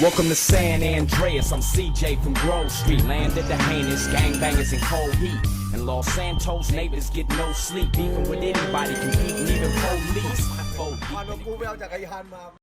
Welcome to San Andreas. I'm CJ from Grove Street. Landed the heinous gangbangers in cold heat. And Los Santos neighbors get no sleep. Even with anybody competing, even police. Four deep พาน in กูไปเอาจักรยานมา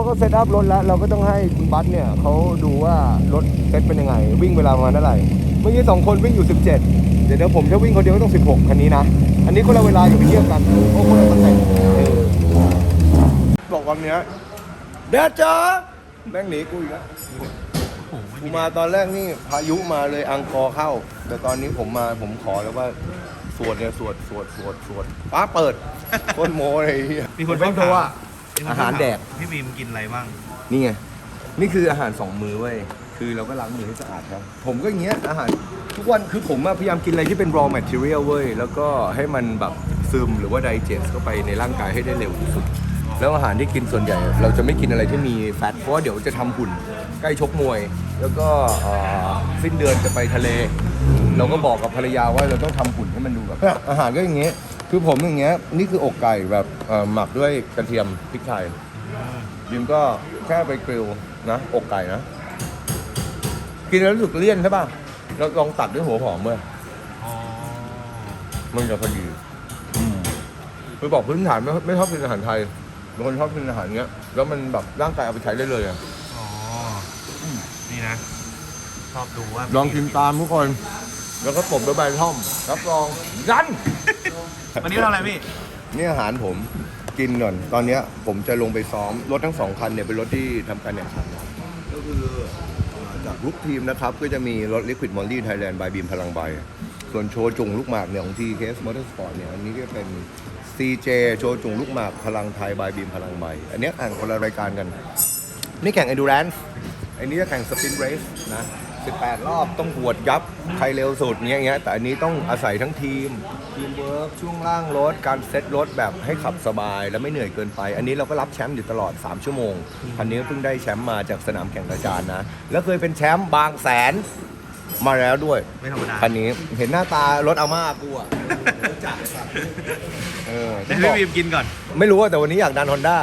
ราะเขาเซตอัพรถแล้ว เราก็ต้องให้คุณบัสเนี่ยเขาดูว่ารถเซตเป็นยังไง วิ่งเวลาประมาณเท่าไหร่ เมื่อกี้สองคนวิ่งอยู่ 17 เดี๋ยวเดี๋ยวผมจะวิ่งคนเดียวก็ต้อง 16 คันนี้นะ อันนี้คนละเวลาอยู่าไปเทียบกันโอ้คนละตำแหน่งเออบอกวันเนี้ยเด็ดจ้าแม่งหนีกูอีกแล้วกูมาตอนแรกนี่พายุมาเลยอังกอร์เข้า แต่ตอนนี้ผมมาผมขอแล้วว่าสวดเนี่ยสวดสวดสวดสวดป้าเปิดต้นโมเลยไอ้เหี้ยมีคนต้องโทรอะมีคน อาหารแดกพี่บีมกินอะไรบ้าง นี่ไง นี่คืออาหารสองมือเว้ย คือเราก็ล้างมือให้สะอาดครับ ผมก็อย่างเงี้ยอาหารทุกวันคือผมอะพยายามกินอะไรที่เป็น raw material เว้ย แล้วก็ให้มันแบบซึมหรือว่า digest เข้าไปในร่างกายให้ได้เร็วที่สุด แล้วอาหารที่กินส่วนใหญ่ เราจะไม่กินอะไรที่มีแฟตเพราะว่าเดี๋ยวจะทำหุ่นใกล้ชกมวย แล้วก็เอ่อสิ้นเดือนจะไปทะเล เราก็บอกกับภรรยาว่าเราต้องทำหุ่นให้มันดูแบบ อาหารก็อย่างเงี้ย คือผมอย่างเงี้ยนี่คืออกไก่แบบเอ่อหมักด้วยกระเทียมพริกไทยยิมก็แค่ไปกริลนะ อกไก่นะ กินแล้วรู้สึกเลี่ยนใช่ป่ะเราลองตัดด้วยหัวหอมเว้ยอ๋อมันจะพอดีอืมคือบอกพื้นฐานไม่ไม่ชอบกินอาหารไทยเป็นคนชอบกินอาหารเงี้ย แล้วมันแบบร่างกายเอาไปใช้ได้เลยอะอ๋ออนี่นะ ชอบดูว่าลองกินตามทุกคน แล้วก็ตบด้วยใบท่อมรับรองยัน วันนี้เราอะไรพี่ นี่อาหารผมกินก่อนตอนเนี้ยผมจะลงไปซ้อมรถทั้งสองคันเนี่ยเป็นรถที่ทำการแข่งขันนะก็คือเอ่อจากลูกทีมนะครับ ก็จะมีรถ Liquid Molly Thailand by Beam พลังใบ ส่วนโชว์จุงลูกหมากเนี่ยของ TKS Motorsport เนี่ยอันนี้ก็เป็น CJ โชว์จุงลูกหมากพลังไทย by Beam พลังใบ อันเนี้ยแข่งคนละรายการกัน นี่แข่ง endurance อันนี้จะแข่ง sprint race นะ 18 รอบต้องหวดยับใครเร็วสุดเงี้ยเงี้ยแต่อันนี้ต้องอาศัยทั้งทีม ทีมเวิร์กช่วงล่างรถ การเซ็ตรถแบบให้ขับสบาย และไม่เหนื่อยเกินไป อันนี้เราก็รับแชมป์อยู่ตลอด 3 ชั่วโมง คันนี้เพิ่งได้แชมป์มาจากสนามแข่งกระจานนะ แล้วเคยเป็นแชมป์บางแสนมาแล้วด้วยไม่ธรรมดาคันนี้เห็นหน้าตารถอาม่ากูอะรู้จักเออให้พี่บีมกินก่อน ไม่รู้ว่าแต่วันนี้อยากดันฮอนด้า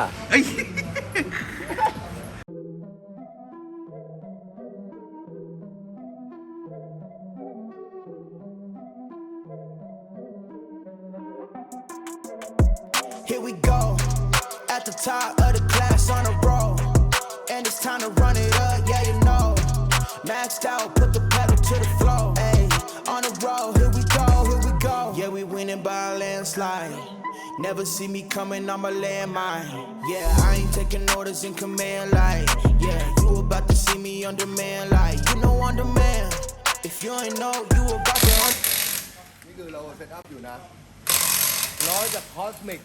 a landslide. Never see me coming, I'm a landmine. Yeah, I ain't taking orders in command, like, yeah, you about to see me on demand, like, you know on demand. If you ain't know, you about to. Un- นี่คือเราเซตอัพอยู่นะ ร้อยจากคอสมิก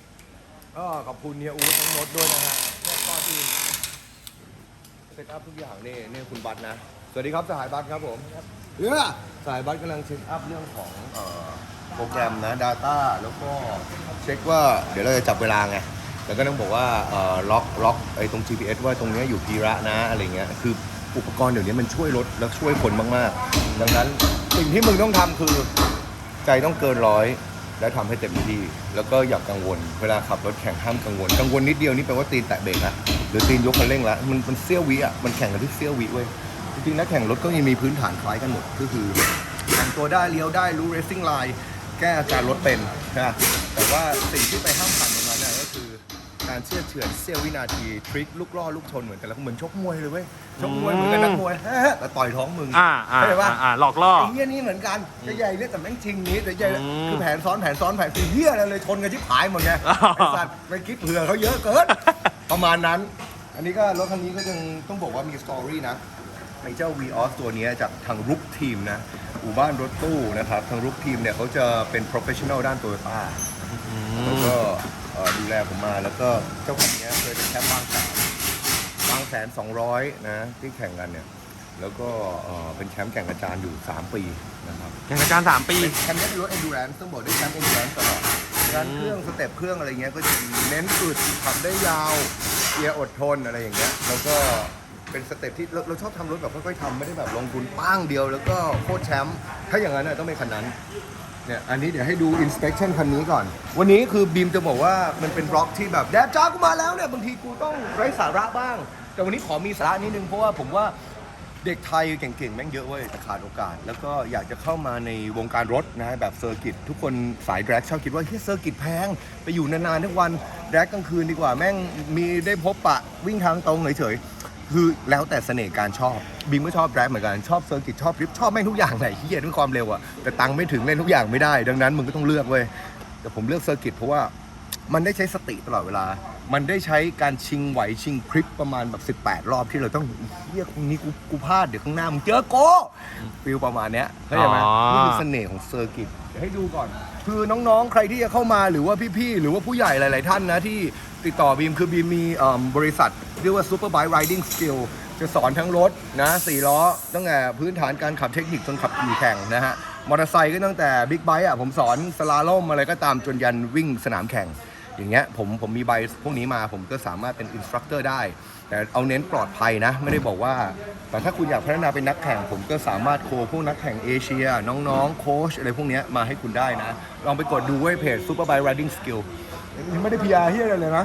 ก็ขอบคุณเฮียอู๊ดทั้งหมดด้วยนะฮะเนี่ยก็ทีมเซตอัพทุกอย่างนี่นี่คุณบัตนะ สวัสดีครับสหายบัตครับผมเออสหายบัตกำลังเช็คอัพเรื่องของเอ่อ โปรแกรมนะ Data แล้วก็เช็คว่าเดี๋ยวเราจะจับเวลาไงแต่ก็ต้องบอกว่าเอ่อล็อกล็อกไอ้ตรง GPS ว่าตรงเนี้ยอยู่พีระนะอะไรเงี้ยคืออุปกรณ์เดี๋ยวนี้มันช่วยรถและช่วยคนมากๆ ดังนั้นสิ่งที่มึงต้องทำคือใจต้องเกินร้อยและทำให้เต็มที่ แล้วก็อย่ากังวล เวลาขับรถแข่งห้ามกังวล กังวลนิดเดียวนี่แปลว่าตีนแตะเบรกละหรือตีนยกคันเร่งละมันมันเสี้ยววิอะมันแข่งกันที่เสี้ยววิเว้ยจริงๆนักแข่งรถก็ยังมีพื้นฐานคล้ายกันหมดก็คือแต่งตัวได้เลี้ยวได้รู้ racing line แก้อาการรถเป็นนะแต่ว่าสิ่งที่ไปห้ามผ่านตรงนั้นน่ะก็คือ การการเชื่อดเฉือนเสี้ยววินาทีทริคลูกล่อลูกชนเหมือนแต่ละเหมือนชกมวยเลยเว้ยชกมวยเหมือนกันนักมวยแต่ต่อยท้องมึงอ่าอ่าเข้าใจปะอ่าอ่าหลอกล่อ ไอ้เหี้ยนี่เหมือนกันจะใหญ่เนี่ยแต่แม่งจริงนี้แต่ใหญ่อืมคือแผนซ้อนแผนซ้อนแผนคือเหี้ยอะไรเลยชนกันที่ผายหมดไงอ๋อ ไอ้สัตว์ไปคิดเผื่อเขาเยอะเกิน ประมาณนั้น อันนี้ก็รถคันนี้ก็ยังต้องบอกว่ามีสตอรี่นะ ไอ้เจ้า v ีออสตัวเนี้ยจากทางรุกทีมนะอู่บ้านรถตู้นะครับทางรุกทีมเนี่ยเขาจะเป็น professional ด้านโตโยต้าแล้วก็เอ่อดูแลผมมาแล้วก็เจ้าคันเนี้ยเคยเป็นแชมป์บางแสนบางแสน200นะที่แข่งกันเนี่ยแล้วก็เอ่อเป็นแชมป์แข่งอาจารย์อยู่ 3 ปีนะครับ แข่งอาจารย์สามปีแคมนี้เป็นรถ endurance ต้องบอกได้แชมป์ endurance ตลอดงานเครื่องสเต็ปเครื่องอะไรเงี้ยก็จะเน้นอึดขับได้ยาวเกียร์อดทนอะไรอย่างเงี้ย แล้วก็ เป็นสเต็ปที่เราเราชอบทำรถแบบค่อยๆทำไม่ได้แบบลงทุนป้งเดียวแล้วก็โคตรแชมป์ถ้าอย่างนั้นน่ะต้องเป็นคันนั้นเนี่ยอันนี้เดี๋ยวให้ดู inspection คันนี้ก่อน วันนี้คือบีมจะบอกว่ามันเป็นบล็อกที่แบบแดดจ้ากูมาแล้วเนี่ยบางทีกูต้องไร้สาระบ้าง แต่วันนี้ขอมีสาระนิดนึงเพราะว่าผมว่าเด็กไทยเก่งๆ แม่งเยอะเว้ยแต่ขาดโอกาส แล้วก็อยากจะเข้ามาในวงการรถนะแบบเซอร์กิตทุกคนสายแดร็กชอบคิดว่าเฮ้ยเซอร์กิตแพง ไปอยู่นานๆทั้งวันแดร็กกลางคืนดีกว่าแม่งมีได้พบปะวิ่งทางตรงเฉยๆ คือแล้วแต่เสน่ห์การชอบบิมก็ชอบแดร็กเหมือนกันชอบเซอร์กิตชอบดริฟท์ชอบแม่งทุกอย่างไหนที่เหี้ยด้วยความเร็วอะแต่ตังค์ไม่ถึงเล่นทุกอย่างไม่ได้ ดังนั้นมึงก็ต้องเลือกเว้ยแต่ผมเลือกเซอร์กิตเพราะว่ามันได้ใช้สติตลอดเวลา มันได้ใช้การชิงไหวชิงพริบประมาณแบบ 18 รอบที่เราต้องเฮียตรงนี้กูกูพลาดเดี๋ยวข้างหน้ามึงเจอโกฟิลประมาณเนี้ยเข้าใจไหมอ๋อ นี่คือเสน่ห์ของเซอร์กิตเดี๋ยวให้ดูก่อน คือน้องๆ ใครที่จะเข้ามาหรือว่าพี่ๆ หรือว่าผู้ใหญ่หลาย ๆ ท่านนะ ที่ติดต่อบีมคือบีมมีเอิ่มบริษัทเรียกว่า Super Bike Riding Skill จะสอนทั้งรถนะสี่ล้อตั้งแต่พื้นฐานการขับเทคนิคจนขับขี่แข่งนะฮะมอเตอร์ไซค์ก็ตั้งแต่บิ๊กไบค์อะผมสอนสลาล่มอะไรก็ตามจนยันวิ่งสนามแข่ง อย่างเงี้ยผมผมมีใบพวกนี้มาผมก็สามารถเป็นอินสตรัคเตอร์ได้ แต่เอาเน้นปลอดภัยนะ ไม่ได้บอกว่า แต่ถ้าคุณอยากพัฒนาเป็นนักแข่ง ผมก็สามารถโคพวกนักแข่งเอเชีย น้องๆ โค้ชอะไรพวกเนี้ยมาให้คุณได้นะ ลองไปกดดูไว้เพจ Super Bike Riding Skill ยังไม่ได้ PR เฮียอะไรเลยนะ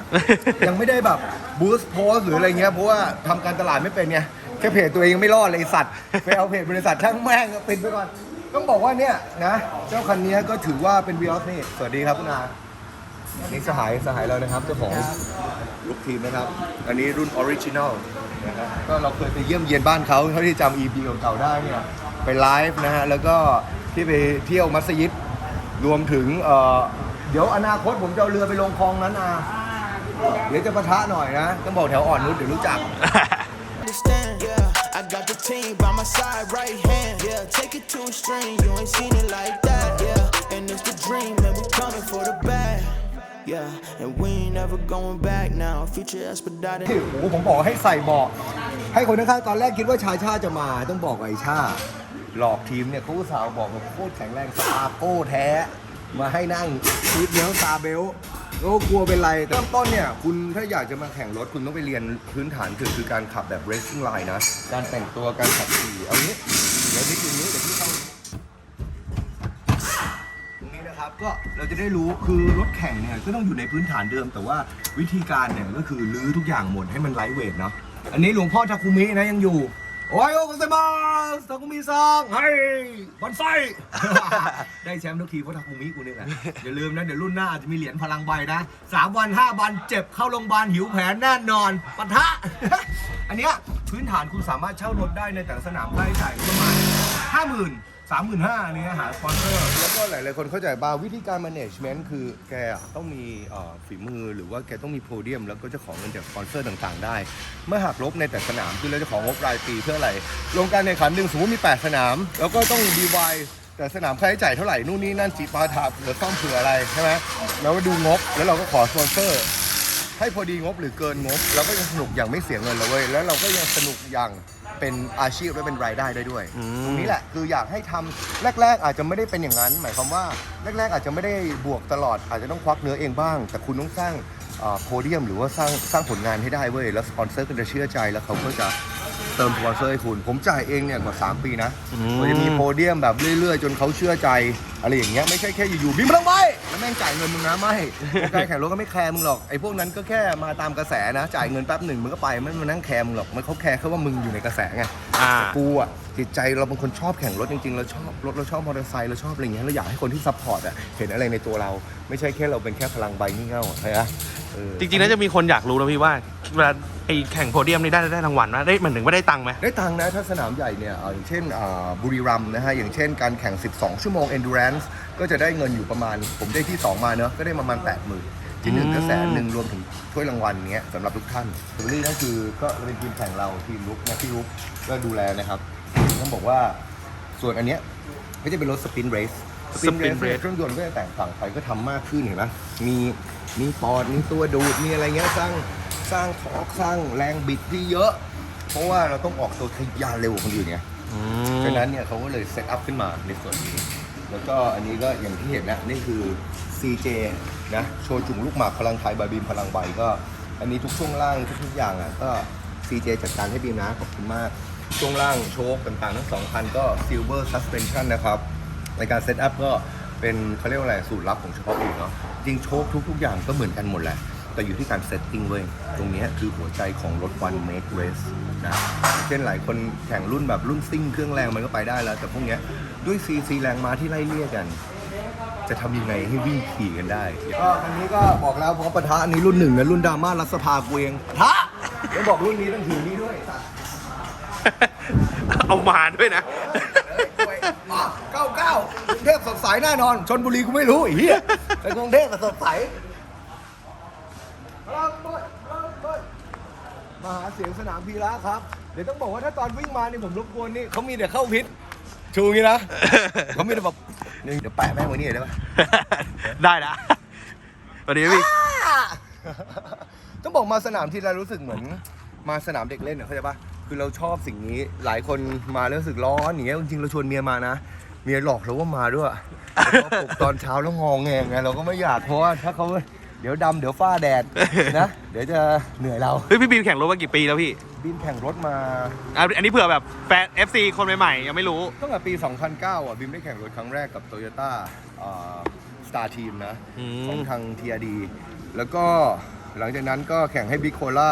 ยังไม่ได้แบบบูสต์โพสหรืออะไรเงี้ยเพราะว่าทำการตลาดไม่เป็นไงแค่เพจตัวเองยังไม่รอดเลยไอ้สัตว์ไปเอาเพจบริษัทช่างแม่งก็ปิดไปก่อนต้องบอกว่าเนี่ยนะ เจ้าคันนี้ก็ถือว่าเป็นวีออสนี่สวัสดีครับคุณอา นี่สหายสหายเรานะครับเจ้าของลูกทีมนะครับ อันนี้รุ่นออริจินอลนะครับก็เราเคยไปเยี่ยมเยียนบ้านเขาเท่าที่จำ EP เก่าๆได้เนี่ยไปไลฟ์นะฮะแล้วก็ที่ไปเที่ยวมัสยิดรวมถึงเอ่อเดี๋ยวอนาคตผมจะเอาเรือไปลงคลองนั้นอาเดี๋ยวจะปะทะหน่อยนะ ต้องบอกแถวอ่อนนุชเดี๋ยวรู้จัก understand. Yeah, I got the team by my side, right hand. Yeah, take it to a string. You ain't seen it like that. Yeah, and it's the dream, and we coming for the bag. Yeah, and we ain't never going back now. Future expedited. โอ้โหผมบอกให้ใส่เบาะให้คนข้างๆตอนแรกคิดว่าชายชาจะมาต้องบอกไอ้ชา หลอกทีมเนี่ยเขาสาวบอกว่าโคตรแข็งแรงสตาโก้แท้ มาให้นั่งซีทเนี้ยตาเบลก็กลัวเป็นไรเริ่มต้นเนี่ย คุณถ้าอยากจะมาแข่งรถคุณต้องไปเรียนพื้นฐานคือคือการขับแบบ racing line นะ การแต่งตัวการขับขี่เอางี้เดี๋ยวนี้คืนนี้เดี๋ยวพี่เข้า ตรง นะครับก็เราจะได้รู้คือรถแข่งเนี่ยก็ต้องอยู่ในพื้นฐานเดิม แต่ว่าวิธีการเนี่ยก็คือรื้อทุกอย่างหมดให้มันไลท์เวทเนาะอันนี้หลวงพ่อทาคุมินะยังอยู่ โอ้ยโอ้กุเซมาสทาคุมิซังเฮ้บอนไซ ได้แชมป์ทุกทีเพราะทาคุมิกูนี่แหละอย่าลืมนะเดี๋ยวรุ่นหน้าอาจจะมีเหรียญพลังใบนะสามวันห้าวันเจ็บเข้าโรงพยาบาลหิวแผลแน่นอนปะทะ อันเนี้ยพื้นฐานคุณสามารถเช่ารถได้ในแต่ละสนามค่าใช้จ่ายประมาณห้าหมื่น สามหมื่นห้าเนี่ยหาสปอนเซอร์ แล้วก็หลายๆคนเข้าใจบ้าวิธีการ management คือแกอะต้องมีเอ่อฝีมือหรือว่าแกต้องมีโพเดียม แล้วก็จะของเงินจากสปอนเซอร์ต่างๆ ได้ เมื่อหักลบในแต่สนามคือเราจะของงบรายปีเพื่ออะไรลงการแข่งขันหนึ่งสมมติมี 8 สนาม แล้วก็ต้องดีวแต่สนามค่าใช้จ่ายเท่าไหร่นู่นนี่นั่นจีปาถาเผื่อซ่อมเผื่ออะไรใช่ไหมเราก็ดูงบแล้วเราก็ขอสปอนเซอร์ ให้พอดีงบหรือเกินงบเราก็ยังสนุกอย่างไม่เสียเงินเลยเว้ยแล้วเราก็ยังสนุกอย่าง เป็นอาชีพและเป็นรายได้ได้ด้วย อืม ตรงนี้แหละคืออยากให้ทำแรก ๆ อาจจะไม่ได้เป็นอย่างนั้น หมายความว่าแรก ๆ อาจจะไม่ได้บวกตลอด อาจจะต้องควักเนื้อเองบ้าง แต่คุณต้องสร้างโพเดียมหรือว่าสร้างสร้างผลงานให้ได้เว้ยแล้วสปอนเซอร์ก็จะเชื่อใจแล้วเขาก็จะเติมสปอนเซอร์ให้คุณ ผมจ่ายเองเนี่ยกว่า 3 ปีนะอืม กว่าจะมีโพเดียมแบบเรื่อยๆ จนเขาเชื่อใจ อะไรอย่างเงี้ยไม่ใช่แค่อยู่ๆบินพลังใบแล้วแม่งจ่ายเงินมึงนะไม่การแข่งรถก็ไม่แคร์มึงหรอกไอ้พวกนั้นก็แค่มาตามกระแสนะ จ่ายเงินแป๊บหนึ่งมึงก็ไปไม่มานั่งแคร์มึงหรอกมันเขาแคร์แค่ว่ามึงอยู่ในกระแสไงอ่ากูอะจิตใจเราเป็นคนชอบแข่งรถจริงๆเราชอบรถเราชอบมอเตอร์ไซค์เราชอบอะไรอย่างเงี้ยเราอยากให้คนที่ซัพพอร์ตอะเห็นอะไรในตัวเราไม่ใช่แค่เราเป็นแค่พลังใบงี่เง่าอะใช่ไหมเออ จริงๆน่าจะมีคนอยากรู้นะพี่ว่า เวลาไอ้แข่งโพเดียมนี่ได้ได้รางวัลว่าได้มันถึงว่าได้ตังค์ไหม ได้ตังค์นะถ้าสนามใหญ่เนี่ยเอ่ออย่างเช่นอ่าบุรีรัมย์นะฮะ อย่างเช่นการแข่ง 12 ชั่วโมง endurance ก็จะได้เงินอยู่ประมาณ ผมได้ที่ 2 มาเนอะก็ได้ประมาณ 80,000ที่หนึ่งอืมก็แสนหนึ่งรวมถึงถ้วยรางวัลเนี้ยสำหรับทุกท่านเบอรี่นั่นคือก็เป็นทีมแข่งเราทีมลุกนะพี่ลุกก็ดูแลนะครับต้องบอกว่าส่วนอันเนี้ยก็จะเป็นรถสปินเรส Spin เรส race เครื่องยนต์ก็จะแตกต่างไปก็ทำมากขึ้นเห็นไหมมีมีปอดมีตัวดูดมีอะไรเงี้ยสร้าง สร้างทอร์กสร้างแรงบิดที่เยอะ เพราะว่าเราต้องออกตัวทะยานเร็วกว่าคนอื่นไงอืมฉะนั้นเนี่ยเขาก็เลยเซตอัพขึ้นมาในส่วนนี้ แล้วก็อันนี้ก็อย่างที่เห็นนะนี่คือ CJ นะโชว์จุงลูกหมากพลังไทยบายบีมพลังใบก็ อันนี้ทุกช่วงล่างทุกๆอย่างอะก็ CJ จัดการให้บีมนะขอบคุณมากช่วงล่างโชคต่างๆ ทั้งสองคันก็ Silver Suspension นะครับในการเซตอัพก็เป็นเขาเรียกว่าอะไรสูตรลับของเฉพาะอู่เนาะจริงโชคทุกๆอย่างก็เหมือนกันหมดแหละ แต่อยู่ที่การเซตติ้งเว้ยตรงเนี้ยคือหัวใจของรถ One Make Race นะเช่นหลายคนแข่งรุ่นแบบรุ่นซิ่งเครื่องแรงมันก็ไปได้แล้ว แต่พวกเนี้ยด้วยซีซีแรงม้าที่ไล่เลี่ยกัน จะทำยังไงให้วิ่งขี่กันได้ก็อันนี้ก็บอกแล้วเพราะปะทะอันนี้รุ่นหนึ่งนะรุ่นดราม่ารัฐสภาเกวียงทะแล้วบอกรุ่นนี้ต้องถือนี้ด้วยสัตว์เอามาด้วยนะเก้าเก้ากรุงเทพสดใสแน่นอนชนบุรีกูไม่รู้ไอ้เหี้ยแต่กรุงเทพมันสดใส มาหาเสียงสนามพีระครับ เดี๋ยวต้องบอกว่าถ้าตอนวิ่งมานี่ผมรบกวนนี่เขามีแต่เข้าพิษชูงี้นะ เขามีแต่แบบนี่เดี๋ยวแปะแม่งไว้นี่ได้ปะได้นะวันนี้พี่ต้องบอกมาสนามที่เรารู้สึกเหมือน มาสนามเด็กเล่นอะเข้าใจปะคือเราชอบสิ่งนี้หลายคนมาแล้วรู้สึกร้อนอย่างเงี้ยจริงๆเราชวนเมียมานะเมียหลอกเราว่ามาด้วยแต่พอปลุกตอนเช้าแล้วงองแงไงเราก็ไม่อยากเพราะว่าถ้าเขา เดี๋ยวดำเดี๋ยวฟ้าแดดนะ เดี๋ยวจะเหนื่อยเรา เฮ้ยพี่บีมแข่งรถมากี่ปีแล้วพี่บินแข่งรถมาอะอันนี้เผื่อแบบแฟน FC คนใหม่ๆยังไม่รู้ ตั้งแต่ปี 2009 อะบิมได้แข่งรถครั้งแรกกับ Toyota สตาร์ทีมนะ อืม ของทาง TRD แล้วก็หลังจากนั้นก็แข่งให้บิ๊กโคล่า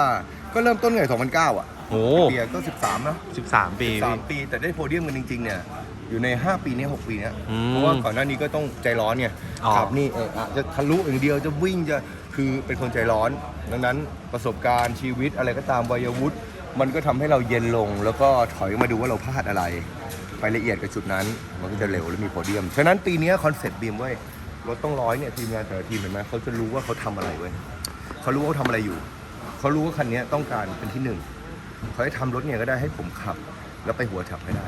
ก็เริ่มต้นใน2009 อะโอ้เปียก็ 13นะ สิบสามปีพี่ 3 ปีแต่ได้โพเดียมกันจริง ๆ เนี่ย อยู่ใน 5 ปีเนี้6ปีเนี้ยอืมเพราะว่าก่อนหน้านี้ก็ต้องใจร้อนไงอ๋อ ขับนี่เอออะจะทะลุอย่างเดียวจะวิ่งจะคือเป็นคนใจร้อน ดังนั้นประสบการณ์ชีวิตอะไรก็ตามวัยวุฒิมันก็ทำให้เราเย็นลง แล้วก็ถอยมาดูว่าเราพลาดอะไร ไปละเอียดกับจุดนั้นมันก็จะเร็วและมีโพเดียม ฉะนั้นปีเนี้คอนเซ็ปต์บีมเว้ยรถต้องร้อยเนี่ยทีมงานแต่ละทีมเห็นไหมเขาจะรู้ว่าเขาทำอะไรเว้ยเขารู้ว่าเขาทำอะไรอยู่เขารู้ว่าคันนี้ต้องการเป็นที่หนึ่ง เขาให้ทำรถเนี่ยก็ได้ให้ผมขับ แล้วไปหัวฉับให้ได้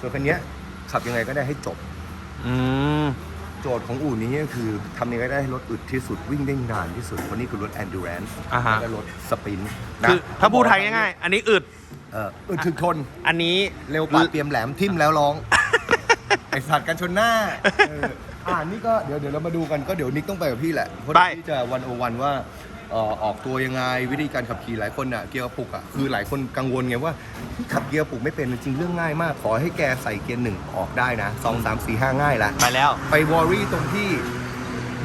ส่วนคันเนี้ยขับยังไงก็ได้ให้จบ อืม โจทย์ของอู่นี้ก็คือทำยังไงก็ได้ให้รถอึดที่สุดวิ่งได้นานที่สุดเพราะนี่คือรถ endurance อ่าฮะ และรถสปินนะคือถ้าพูดไทยง่ายๆ อันนี้อึดๆเอออึดถึกทน อันนี้เร็วปาดเตรียมแหลมทิ่มแล้วร้อง ไอสัตว์กันชนหน้าเอออ่านี่ก็เดี๋ยวเดี๋ยวเรามาดูกันก็เดี๋ยวนิกต้องไปกับพี่แหละเพราะไปที่จะวันโอวันว่า เอ่อออกตัวยังไงวิธีการขับขี่หลายคนอะเกียร์กระปุกอะคือหลายคนกังวลไงว่าขับเกียร์กระปุกไม่เป็นจริงๆเรื่องง่ายมาก ขอให้แกใส่เกียร์หนึ่งออกได้นะสองสามสี่ห้าง่ายละไปแล้ว ไปวอรี่ตรงที่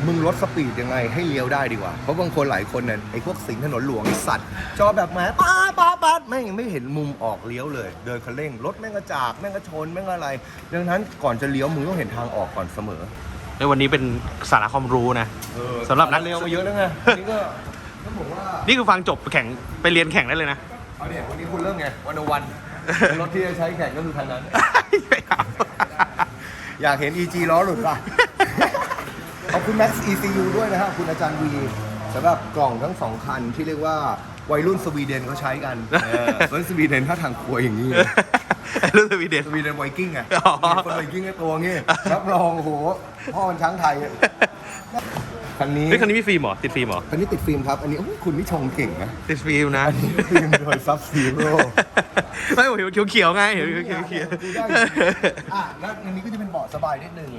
มึงลดสปีดยังไงให้เลี้ยวได้ดีกว่า เพราะบางคนหลายคนเนี่ยไอ้พวกสิงห์ถนนหลวงไอ้สัตว์ จอแบบแหมป้าป้าป้าแม่งยังไม่เห็นมุมออกเลี้ยวเลย เดินคันเร่งรถแม่งกระจากแม่งกระชนแม่งอะไร ดังนั้นก่อนจะเลี้ยวมึงต้องเห็นทางออกก่อนเสมอ ในวันนี้เป็นสาระความรู้นะ สำหรับนัก เร็วมาเยอะแล้วไงนี่ก็ ต้องบอกว่านี่คือฟังจบแข่งไปเรียนแข่งได้เลยนะ เอาเนี่ยวันนี้คุณเริ่มไงวันวันรถที่จะใช้แข่งก็คือคันนั้น ไม่เอาอยากเห็น EG ล้อหลุดป่ะ ขอบคุณ Max ECU ด้วยนะครับคุณอาจารย์วีสำหรับกล่องทั้งสองคันที่เรียกว่าวัยรุ่นสวีเดนเขาใช้กันเออวัยรุ่นสวีเดนถ้าทางครัวอย่างนี้รู้สึกวีเดน สวีเดนไวกิ้งไงอ๋อ มีคนไวกิ้งในตัวงี้รับรองโอ้โหพ่อมันช้างไทยอะ คันนี้เฮ้ยคันนี้มีฟิล์มเหรอติดฟิล์มเหรอคันนี้ติดฟิล์มครับ อันนี้โอ้โหคุณนี่ชงเก่งนะติดฟิล์มนะอันนี้ฟิล์มโดยซับซีโร่ไม่ผมเห็นเขียวๆไงเห็นเขียวๆเขียวดูได้อะแล้วอันนี้ก็จะเป็นเบาะสบายนิดนึง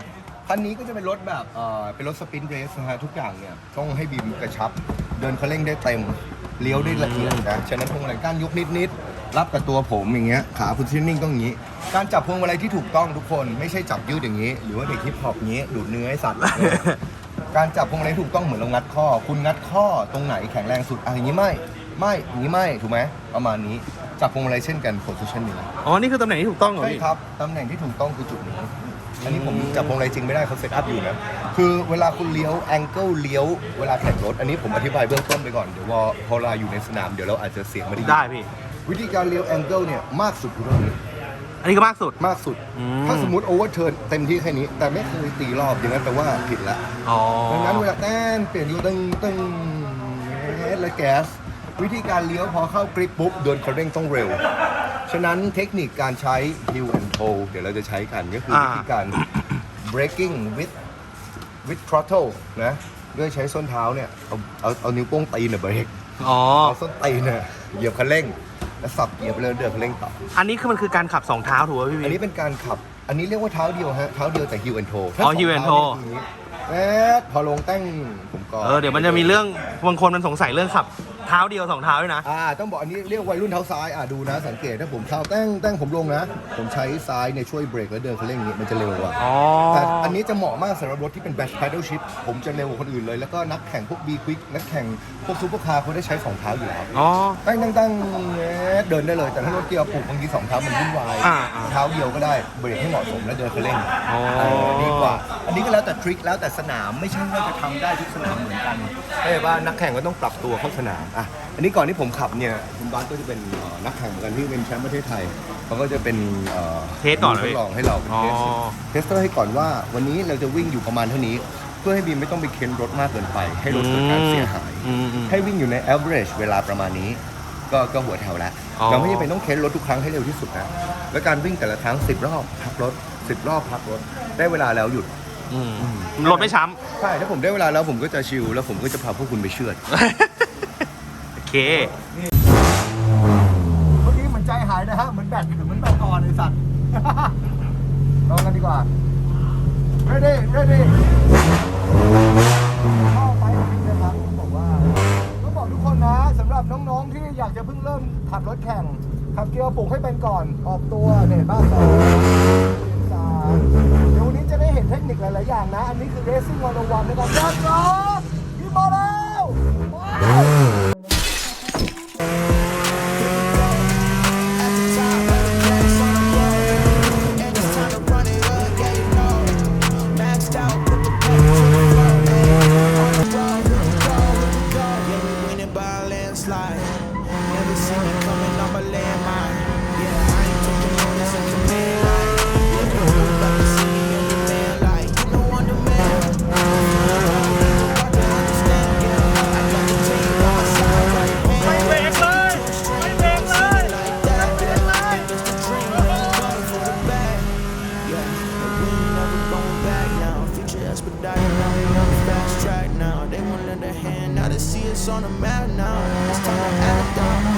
คันนี้ก็จะเป็นรถแบบเอ่อเป็นรถสปินเรสนะฮะทุกอย่างเนี่ยต้องให้บีมกระชับ เดินคันเร่งได้เต็มเลี้ยวได้ละเอียดนะฉะนั้นพวงมาลัยก้านยกนิดๆรับกับตัวผมอย่างเงี้ยขาพุชนิ่งต้องอย่างงี้ การจับพวงมาลัยที่ถูกต้องทุกคนไม่ใช่จับยืดอย่างนี้ หรือว่าเด็กฮิปฮอปนี้ดูดเนื้อให้สัตว์ การจับพวงมาลัยถูกต้องเหมือนเรางัดข้อ คุณงัดข้อตรงไหนแข็งแรงสุดอะอย่างนี้ไม่ไม่อย่างนี้ไม่ถูกไหมประมาณนี้จับพวงมาลัยเช่นกันโพสิชันนี้อ๋อ นี่คือตำแหน่งที่ถูกต้องเหรอใช่พี่ ครับตำแหน่งที่ถูกต้องคือจุดนี้ อันนี้ผมจับพวงมาลัยจริงไม่ได้เขาเซตอัพอยู่นะคือเวลาคุณเลี้ยวแองเกิลเลี้ยวเวลาแข่งรถ อันนี้ผมอธิบายเบื้องต้นไปก่อนเดี๋ยวพอพอเราอยู่ในสนามเดี๋ยวเราอาจจะเสียงไม่ได้ยิน ได้พี่ วิธีการเลี้ยวแองเกิลเนี่ยมากสุดคือเท่านี้ อันนี้ก็มากสุด มากสุด อืม ถ้าสมมติโอเวอร์เทิร์นเต็มที่แค่นี้ แต่ไม่เคยตีรอบอย่างนั้นแปลว่าผิดละอ๋อดังนั้นเวลาแต้นเปลี่ยนอยู่ตึงตึงแล้วแก๊ส วิธีการเลี้ยวพอเข้ากริปปุ๊บเดินคันเร่งต้องเร็ว ฉะนั้นเทคนิคการใช้ heel and toe เดี๋ยวเราจะใช้กันก็คือวิธีการ braking with with throttle นะด้วยใช้ส้นเท้าเนี่ยเอาเอาเอานิ้วโป้งตีนเนี่ยเบรกอ๋อ เอาส้นตีนเนี่ยเหยียบคันเร่ง แล้วสับเหยียบแล้วเดินคันเร่งต่อ อันนี้คือมันคือการขับสองเท้าถูกป่ะพี่อันพี่นี้เป็นการขับ อันนี้เรียกว่าเท้าเดียวฮะ เท้าเดียวแต่ heel and toe อ๋อ heel and toe แอดพอลงแต้งผมก็ เออเดี๋ยวมันจะมีเรื่องบางคนมันสงสัยเรื่องขับเท้าเดียวสองเท้าด้วยนะ อ่าต้องบอกอันนี้เรียกวัยรุ่นเท้าซ้ายอ่าดูนะ สังเกตถ้าผมเท้าแต้งแต้งผมลงนะ ผมใช้ซ้ายเนี่ยช่วยเบรกแล้วเดินคันเร่งอย่างนี้มันจะเร็วกว่าอ๋อ แต่อันนี้จะเหมาะมากสำหรับรถที่เป็น back pedal shift ผมจะเร็วกว่าคนอื่นเลย แล้วก็นักแข่งพวก B quick นักแข่งพวกซูเปอร์คาร์เขาได้ใช้สองเท้าอยู่แล้วอ๋อตั้งตั้งตั้งแอดเดินได้เลยแต่ถ้ารถเกียร์ปลูกบางทีสองเท้ามันวุ่นวายอ่าอ่าเท้าเดียวก็ได้เบรกให้เหมาะสมแล้วเดินคันเร่งอ๋อ เออดีกว่า อันนี้ก็แล้วแต่ทริคแล้วแต่สนามไม่ใช่ว่าจะทำได้ทุกสนามเหมือนกันแต่ว่านักแข่งก็ต้องปรับตัวเข้าสนามอะอันนี้ก่อนที่ผมขับเนี่ยคุณบาสก็จะเป็นเอ่อนักแข่งเหมือนกันที่เป็นแชมป์ประเทศไทยเขาก็จะเป็นอ่อเทสก่อนเหรอทพี่ ดลองให้เราเป็นอ๋อ เทส เทสเตอร์ให้ก่อนว่าวันนี้เราจะวิ่งอยู่ประมาณเท่านี้ เพื่อให้บีมไม่ต้องไปเค้นรถมากเกินไป ให้รถเกิดการเสียหาย อืมอืม ให้วิ่งอยู่ใน average เวลาประมาณนี้ ก็ก็หัวแถวแล้วอ๋อ เราไม่จำเป็นต้องเค้นรถทุกครั้งให้เร็วที่สุดนะแล้วการวิ่งแต่ละครั้ง 10 รอบพักรถ 10 รอบพักรถ ได้เวลาแล้วหยุดอืมรถไม่ช้ใช่ถ้าผมได้เวลาแล้วผมก็จะชิลแล้วผมก็จะพาพวกคุณไปเชือดำโอ เคเมื่อกี้เหมือนใจหายนะฮะ เหมือนแบตเหมือนแบตอ่อนเลยสัตว์ ลองกันดีกว่า ready ready เข้าไปจริงนะครับต้องบอกว่าต้องบอกทุกคนนะสำหรับน้องๆที่อยากจะเพิ่งเริ่มขับรถแข่ง ขับเกียร์ปลุกให้เป็นก่อนออกตัวเนี่ยบ้านสองสามเดี๋ยววันนี้จะได้เห็นเทคนิคหลายๆอย่างนะ อันนี้คือ Racing 101นะครับยอดร้อพี่มาแล้ว They see us on the map now. It's time to act out.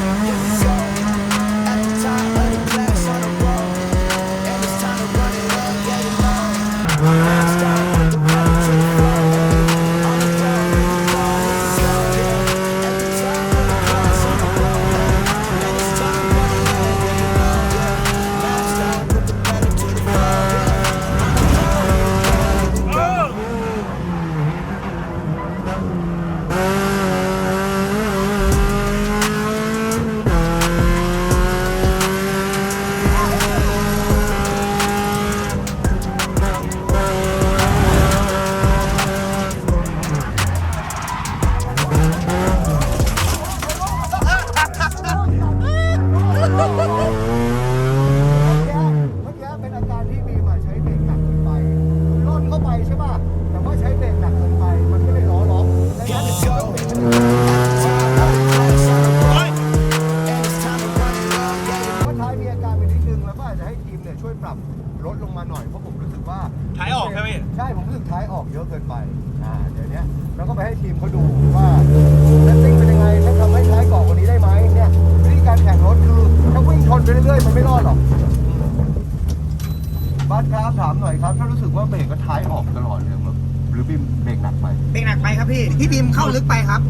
ครับถามหน่อยครับ ถ้ารู้สึกว่าเบรกก็ท้ายออกตลอดเลยแบบหรือบีมเบรกหนักไป เบรกหนักไปครับพี่ พี่บีมเข้าลึกไปครับ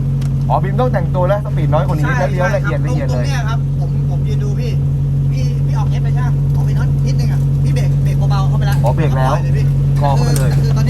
อ๋อบีมต้องแต่งตัวแล้วสปีดน้อยกว่านี้แล้วเลี้ยวละเอียดใช่ละเอียดครับตเลรงยตรงเนี้ยครับ ผมผมยืนดูพี่ พี่พี่ออกเอฟไปใช่ไหมออกไปน็อตนิดนึงอะอ๋อเบรกแล้วเลยพี่กอเข้าไปเลยคือตอน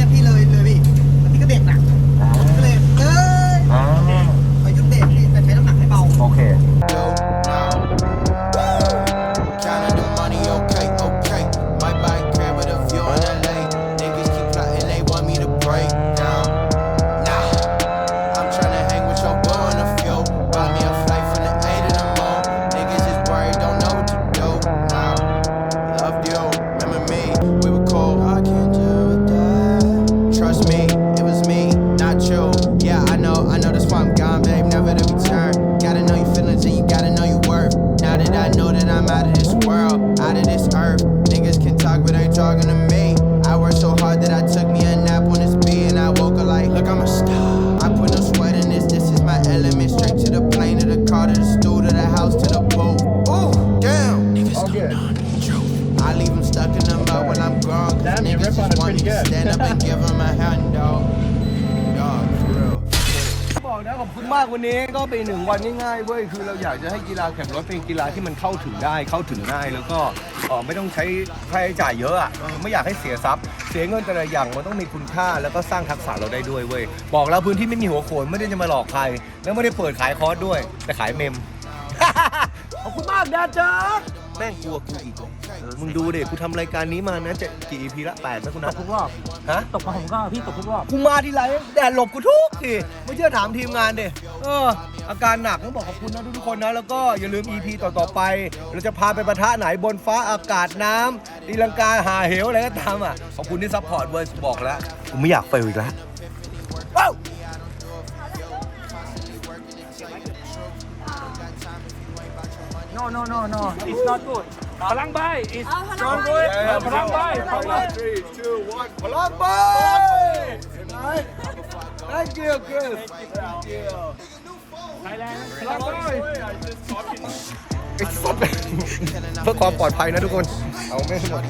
ากวันนี้ก็เป็นหนึ่งวันง่ายๆเว้ยคือเราอยากจะให้กีฬาแข่งรถเป็นกีฬาที่มันเข้าถึงได้เข้าถึงง่าย แล้วก็เออไม่ต้องใช้ค่าใช้จ่ายเยอะอะเออไม่อยากให้เสียทรัพย์ เสียเงินแต่ละอย่างมันต้องมีคุณค่าแล้วก็สร้างทักษะเราได้ด้วยเว้ยบอกแล้วพื้นที่ไม่มีหัวโขนไม่ได้จะมาหลอกใคร แล้วไม่ได้เปิดขายคอร์สด้วย แต่ขายเมม ขอบคุณมากนะจ๊ะ แม่งกลัวกูอีกเออมึงดูดิกูทำรายการนี้มานะจะกี่ EP ละแปดนะคุณนะทุกรอบฮะ ตกมาผมก็พี่ตกทุกรอบ กูมาทีไรแดดหลบกูทุกทีไม่เชื่อถามทีมงานดิเออ อาการหนักต้องบอกขอบคุณนะทุกๆคนนะ แล้วก็อย่าลืม EP ต่อ ๆ ไป เราจะพาไปประทะไหนบนฟ้าอากาศน้ำตีลังกาหาเหวอะไรก็ตามอะ ขอบคุณที่ซัพพอร์ตเว้ยบอกแล้ว กูไม่อยากเฟลอีกแล้วว้ no no no no it's not good พลังใบ is strong good พลังใบพลังใบ three two one พลังไปเห็นไหม thank you Chris thank you ไทยแลนด์พลังใบไอ้สัตว์เพื่อความปลอดภัยนะทุกคน เอาไม่ให้หมด